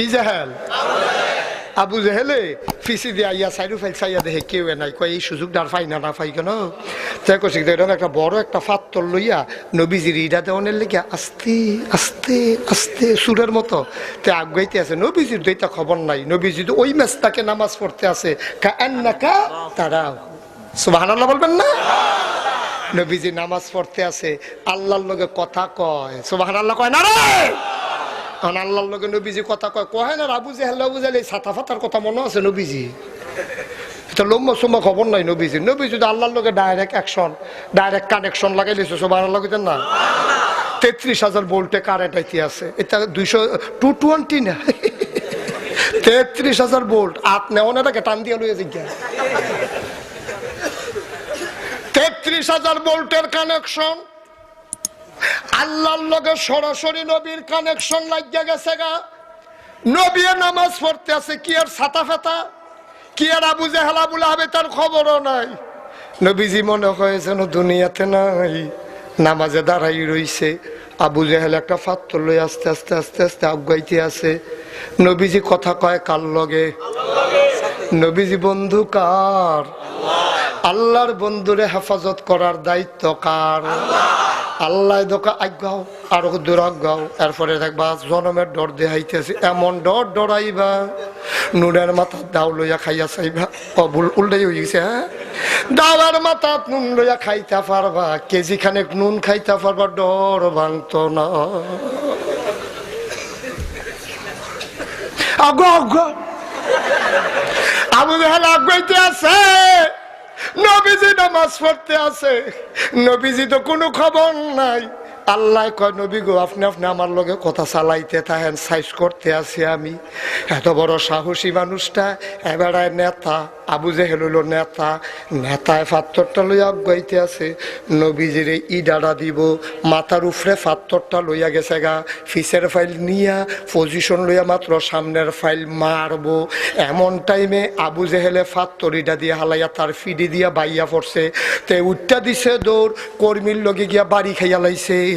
কি জাহেল? আবু জেহেলে ফিসি দিয়া ইয়া সাইডু ফাইল সাইয়া দেখে কেউ নাই, কয় এই সুযোগ ডার ফাই না না ফাই কেন? তাই কছি এরকম একটা বড় একটা ফাত্তর লইয়া নবীজির ইডা দেওয়ানের লেগে আস্তে আস্তে আস্তে সুরের মতো তে আগাইতে আছে। নবীজির দুইটা খবর নাই। নবীজি ওই ম্যাচটাকে নামাজ পড়তে আছে। কা কা তারা সুবহানাল্লাহ বলবেন না? নবীজি নামাজ পড়তে আছে। আল্লাহর লগে কথা কয়। সুবহানাল্লাহ কয় না রে? কারণ আল্লাহর লগে নবীজি কথা কয় কয় না আবু জেহেল আবু জেহেল এই ছাতা ফাতার কথা মনে আছে নবীজি? এটা লম্বা সম্বা খবর নাই নবীজি। নবীজি তো আল্লাহর লগে ডাইরেক্ট অ্যাকশন ডাইরেক্ট কানেকশন লাগাই দিয়েছে সব আল্লাহ লগে না? তেত্রিশ হাজার ভোল্টে কারেন্ট আইতে আছে এটা দুইশো টু টোয়েন্টি না? তেত্রিশ হাজার ভোল্ট আট নেওয়াটাকে টান দিয়ে লইয়া জিজ্ঞা তেত্রিশ হাজার ভোল্টের কানেকশন আল্লাহর লগে সরাসরি নবীর কানেকশন লাগিয়া গেছে গা। নবী নামাজ পড়তে আছে, কি আর ছাতা ফাতা? কি আর আবু জেহালা বলে হবে তার খবরও নাই। নবীজি মনে হয় যেন দুনিয়াতে নাই, নামাজে দাঁড়াই রইছে। আবু জেহেল একটা ফাত্তর লই আস্তে আস্তে আস্তে আস্তে আগাইতে আছে। নবীজি কথা কয়, কার লগে? নবীজি, বন্ধু কার? আল্লাহর বন্ধুরে হেফাজত করার দায়িত্ব কার? আল্লাহ দোকা আজ্ঞাও আর দূর আজ্ঞাও এরপরে দেখবা জনমের ডর দেহাইতেছে এমন ডর ডরাইবা, নুনের মাথা দাও লইয়া খাইয়া চাইবা। ভুল, উল্টাই হয়ে গেছে হ্যাঁ? দাওয়ার মাথা নুন লইয়া খাইতে পারবা কেজি খানেক নুন খাইতে পারবা, ডর ভাঙত না। আগ আগ আবু জাহাল আগাইতে আছে। নামাজ পড়তে আছে নবীজি তো কোনো খবর নাই। আল্লাহ কয়, নবী গো, আপনি আপনি আমার লগে কথা চালাইতে থাকেন, সাইজ করতে আছি আমি। এত বড় সাহসী মানুষটা, এবারে নেতা, আবু জেহেল নেতা, নেতায় ফাত্তরটা লইয়া আগাইতে আছে। নবীজিরে ইডারা দিব, মাথার উপরে ফাত্তরটা লইয়া গেছে গা। ফিসের ফাইল নিয়া, পজিশন লইয়া মাত্র সামনের ফাইল মারবো। এমন টাইমে আবু জেহেলে ফাত্তরিটা দিয়ে হালাইয়া তার ফিডি দিয়া বাইয়া পড়ছে। তে উঠটা দিছে দৌড়, কর্মীর লগে গিয়া বাড়ি খাইয়া লাইছে।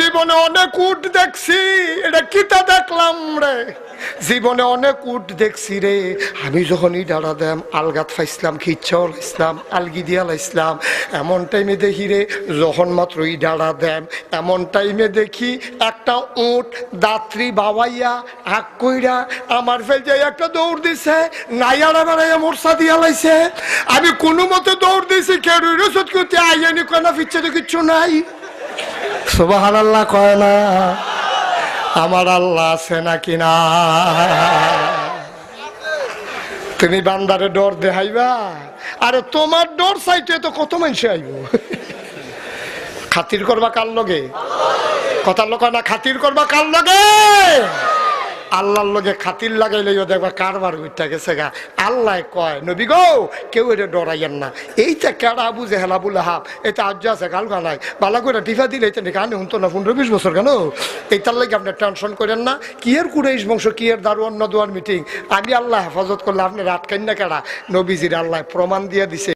জীবনে অনেক উঠ দেখছি, এটা কিতা দেখলাম রে? জীবনে অনেক উঠ দেখছি রে, আমি যখনই দাঁড়া দেম, আলগাত ফাইসলাম খিচ্ছল ইসলাম আলগি দিয়াল ইসলাম এমন টাইমে দেখি রে, যখন মাত্র ই দাঁড়া দেম, এমন টাইমে দেখি একটা উঠ দাত্রী বাবাইয়া হাক কইরা আমার ফেল যাই একটা দৌড় দিছে, নাইয়ারা বেড়াইয়া মোরসা দিয়া লাইছে। আমি কোনো মতে দৌড় দিছি, কেউ সত্যি আইয়ানি কেনা ফিরছে তো কিচ্ছু নাই। সুবাহান আল্লাহ কয় না, আমার আল্লাহ আছে নাকি না? তুমি বান্দারে ডর দেখাইবা? আরে তোমার ডর চাইতে তো কত মানুষে আইব? খাতির করবা কার লগে? কথার লোক না, খাতির করবা কার লগে? আল্লাহর লগে খাতির লাগাইলেও দেখবা কারবার উঠটা গেছে গা। আল্লাহ কয়, নবী গো, কেউ এটা ডরাইয়েন না। এইটা কেডা বুঝে হেলা বুলে হাপ এটা আজ্য আছে গাল গানায় বালা করে টিফা দিলে এটা গানে হুনতো না পনেরো বিশ বছর কেন? এইটার লাগে আপনি টেনশন করেন না। কি এর কুড়াইশ বংশ, কি এর দারুয়ান নদুয়ার মিটিং? আমি আল্লাহ হেফাজত করলে আপনি রাত কেন না কেডা? নবীজির আল্লাহ প্রমাণ দিয়ে দিছে।